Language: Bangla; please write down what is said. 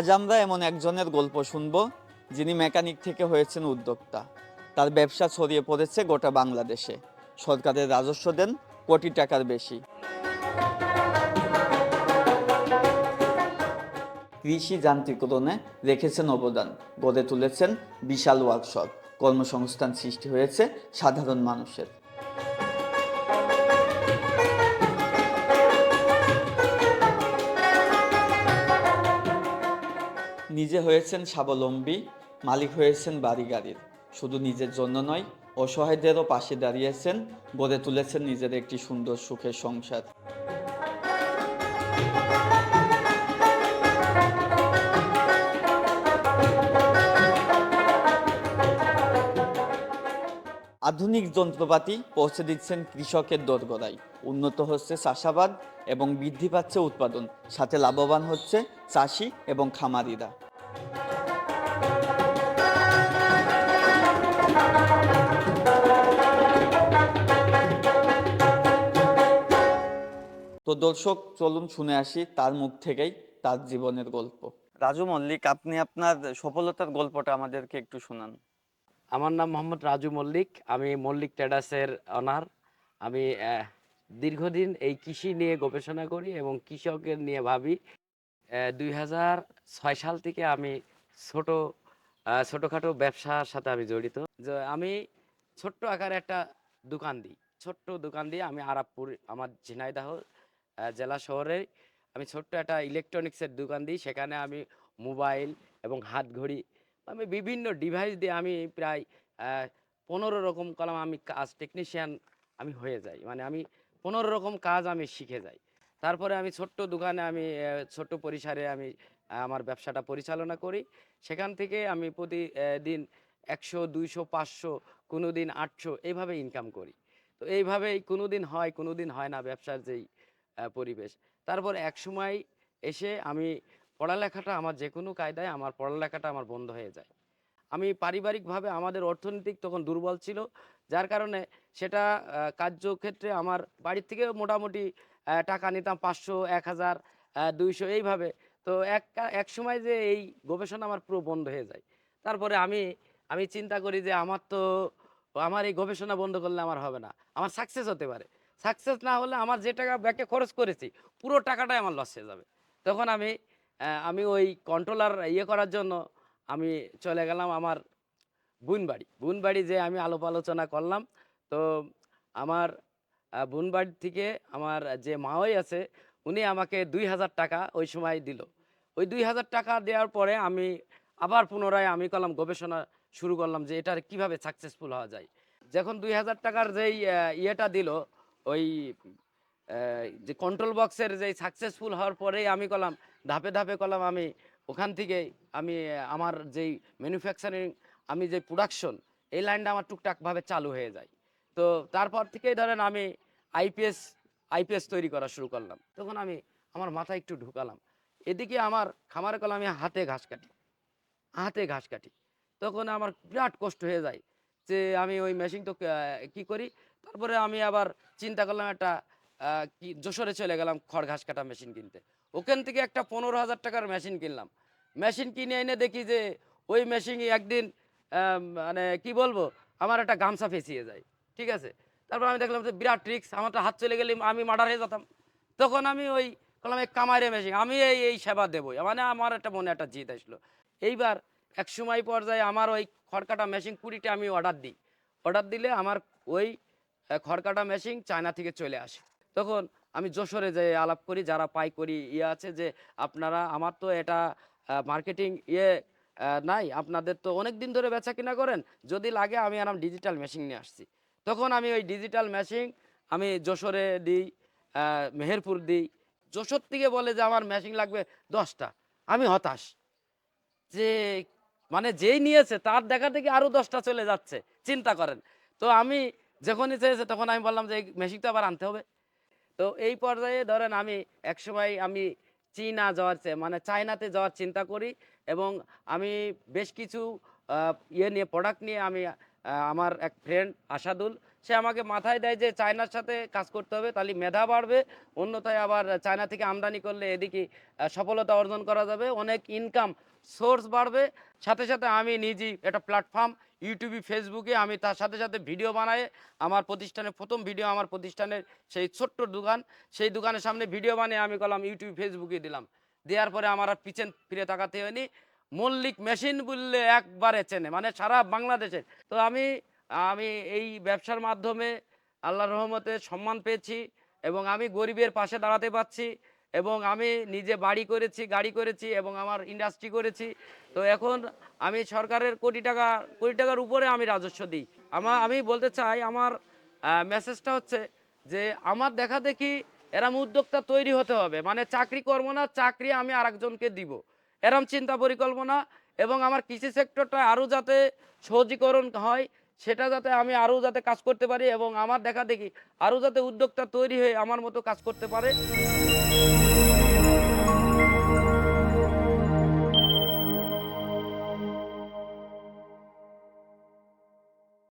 আজ আমরা এমন একজনের গল্প শুনব যিনি মেকানিক থেকে হয়েছেন উদ্যোক্তা। তার ব্যবসা ছড়িয়ে পড়েছে গোটা বাংলাদেশে। সরকারের রাজস্ব দেন কোটি টাকার বেশি। কৃষি যান্ত্রিকরণে রেখেছেন অবদান। গড়ে তুলেছেন বিশাল ওয়ার্কশপ কর্মসংস্থান সৃষ্টি হয়েছে সাধারণ মানুষের। নিজে হয়েছেন স্বাবলম্বী, মালিক হয়েছেন বাড়ি গাড়ির শুধু নিজের জন্য নয়, অসহায়দেরও পাশে দাঁড়িয়েছেন, গড়ে তুলেছেন নিজের একটি সুন্দর সুখের সংসার। আধুনিক যন্ত্রপাতি পৌঁছে দিচ্ছেন কৃষকের দোরগোড়ায়। উন্নত হচ্ছে চাষাবাদ এবং বৃদ্ধি পাচ্ছে উৎপাদন। সাথে লাভবান হচ্ছে চাষি এবং খামারিরা। দর্শক চলুন শুনে আসি তার মুখ থেকেই তার জীবনের গল্প। রাজু মল্লিক আপনি আপনার সফলতার গল্পটা আমাদেরকে একটু শোনান। আমার নাম মোহাম্মদ রাজু মল্লিক আমি মল্লিক ট্রেডার্সের অনার। আমি দীর্ঘদিন এই কৃষি নিয়ে গবেষণা করি এবং কৃষকের নিয়ে ভাবি। দুই হাজার ছয় সাল থেকে আমি ছোট ছোটখাটো ব্যবসার সাথে আমি জড়িত। যে আমি ছোট্ট আকারে একটা দোকান দিই। ছোট্ট দোকান দিয়ে আমি আরাবপুর আমার ঝিনাইদহ জেলা শহরে আমি ছোট্ট একটা ইলেকট্রনিক্সের দোকান দিই। সেখানে আমি মোবাইল এবং হাত ঘড়ি আমি বিভিন্ন ডিভাইস দিয়ে আমি প্রায় পনেরো রকম কলাম আমি কাজ টেকনিশিয়ান আমি হয়ে যাই। মানে আমি পনেরো রকম কাজ আমি শিখে যাই। তারপরে আমি ছোট্ট দোকানে আমি ছোট্ট পরিসরে আমি আমার ব্যবসাটা পরিচালনা করি। সেখান থেকে আমি প্রতিদিন একশো, দুইশো, পাঁচশো কোনো দিন আটশো, এইভাবে ইনকাম করি। তো এইভাবেই কোনো দিন হয় কোনো দিন হয় না ব্যবসার যেই পরিবেশ। তারপর এক সময় এসে আমি পড়ালেখাটা আমার যে কোনো কায়দায় আমার পড়ালেখাটা আমার বন্ধ হয়ে যায়। আমি পারিবারিকভাবে আমাদের অর্থনৈতিক তখন দুর্বল ছিল, যার কারণে সেটা কার্যক্ষেত্রে আমার বাড়ির থেকে মোটামুটি টাকা নিতাম পাঁচশো, এক হাজার দুইশো এইভাবে। তো এক এক সময় যে এই গবেষণা আমার পুরো বন্ধ হয়ে যায়। তারপরে আমি আমি চিন্তা করি যে আমার তো, আমার এই গবেষণা বন্ধ করলে আমার হবে না। আমার সাকসেস হতে পারে। সাকসেস না হলে আমার যে টাকা ব্যাংকে খরচ করেছি, পুরো টাকাটাই আমার লস হয়ে যাবে। তখন আমি আমি ওই কন্ট্রোলার ইয়ে করার জন্য আমি চলে গেলাম আমার বুনবাড়ি। বুনবাড়ি যে আমি আলোপ আলোচনা করলাম। তো আমার বুনবাড়ি থেকে আমার যে মাওই আছে, উনি আমাকে দুই হাজার টাকা ওই সময় দিল। ওই দুই হাজার টাকা দেওয়ার পরে আমি আবার পুনরায় আমি করলাম গবেষণা শুরু করলাম যে এটার কীভাবে সাকসেসফুল হওয়া যায়। যখন দুই হাজার টাকার যেই ইয়েটা দিল ওই যে কন্ট্রোল বক্সের যে সাকসেসফুল হওয়ার পরেই আমি করলাম ধাপে ধাপে করলাম আমি ওখান থেকে আমি আমার যেই ম্যানুফ্যাকচারিং আমি যে প্রোডাকশন এই লাইনটা আমার টুকটাকভাবে চালু হয়ে যায়। তো তারপর থেকেই ধরেন আমি আইপিএস আইপিএস তৈরি করা শুরু করলাম। তখন আমি আমার মাথায় একটু ঢুকালাম। এদিকে আমার খামারে কলাম আমি হাতে ঘাস কাটি, হাতে ঘাস কাটি। তখন আমার বিরাট কষ্ট হয়ে যায়। যে আমি ওই মেশিন তো কি করি? তারপরে আমি আবার চিন্তা করলাম একটা কি, যশোরে চলে গেলাম খড় ঘাস কাটা মেশিন কিনতে। ওখান থেকে একটা পনেরো হাজার টাকার মেশিন কিনলাম। মেশিন কিনে এনে দেখি যে ওই মেশিন একদিন মানে কি বলব, আমার একটা গামছা ফেঁসিয়ে যায়। ঠিক আছে? তারপর আমি দেখলাম যে বিরাট ট্রিক্স আমার হাত চলে গেলে আমি মার্ডার হয়ে যেতাম। তখন আমি ওই বললাম এই কামারে মেশিন আমি এই এই সেবা দেবই। মানে আমার একটা মনে একটা জিত আসলো। এইবার এক সময় পর্যায়ে আমার ওই খড়কাটা মেশিন কুড়িটা আমি অর্ডার দিই। অর্ডার দিলে আমার ওই খড়কাটা মেশিন চায়না থেকে চলে আসে। তখন আমি যশোরে যে আলাপ করি, যারা পাই করি ইয়ে আছে যে আপনারা, আমার তো এটা মার্কেটিং ইয়ে নাই, আপনাদের তো অনেক দিন ধরে বেচা কিনা করেন, যদি লাগে আমি আরাম ডিজিটাল মেশিন নিয়ে আসছি। তখন আমি ওই ডিজিটাল মেশিন আমি যশোরে দিই মেহেরপুর দিই। যশোর থেকে বলে যে আমার মেশিন লাগবে দশটা। আমি হতাশ। যে মানে যেই নিয়েছে, তার দেখা থেকে আরও দশটা চলে যাচ্ছে। চিন্তা করেন। তো আমি যখনই চেয়েছে, তখন আমি বললাম যে, এই মেশিন তো আবার আনতে হবে। তো এই পর্যায়ে ধরেন আমি একসময় আমি চীনা যাওয়ার চেয়ে মানে চায়নাতে যাওয়ার চিন্তা করি এবং আমি বেশ কিছু ইয়ে নিয়ে প্রোডাক্ট নিয়ে আমি আমার এক ফ্রেন্ড আসাদুল সে আমাকে মাথায় দেয় যে চায়নার সাথে কাজ করতে হবে, তাহলে মেধা বাড়বে। অন্যথায় আবার চায়না থেকে আমদানি করলে এদিকে সফলতা অর্জন করা যাবে। অনেক ইনকাম সোর্স বাড়বে। সাথে সাথে আমি নিজেই একটা প্ল্যাটফর্ম ইউটিউবে ফেসবুকে আমি তার সাথে সাথে ভিডিও বানাই। আমার প্রতিষ্ঠানের প্রথম ভিডিও আমার প্রতিষ্ঠানের সেই ছোট্ট দোকান, সেই দোকানের সামনে ভিডিও বানিয়ে আমি করলাম ইউটিউব ফেসবুকে দিলাম। দেওয়ার পরে আমার আর পিছন ফিরে তাকাতে হয়নি। মল্লিক মেশিন বললে একবারে চেনে মানে সারা বাংলাদেশে তো আমি আমি এই ব্যবসার মাধ্যমে আল্লাহর রহমতে সম্মান পেয়েছি এবং আমি গরিবের পাশে দাঁড়াতে পারছি এবং আমি নিজে বাড়ি করেছি, গাড়ি করেছি এবং আমার ইন্ডাস্ট্রি করেছি। তো এখন আমি সরকারের কোটি টাকা, কোটি টাকার উপরে আমি রাজস্ব দিই। আমার আমি বলতে চাই, আমার মেসেজটা হচ্ছে যে আমার দেখা দেখি এরম উদ্যোক্তা তৈরি হতে হবে। মানে চাকরি করব না, চাকরি আমি আরেকজনকে দিব। এরম চিন্তা পরিকল্পনা এবং আমার কৃষি সেক্টরটা আরও যাতে সহজীকরণ হয় সেটা যাতে আমি আরও যাতে কাজ করতে পারি এবং আমার দেখা দেখি আরও যাতে উদ্যোক্তা তৈরি হয়ে আমার মতো কাজ করতে পারে।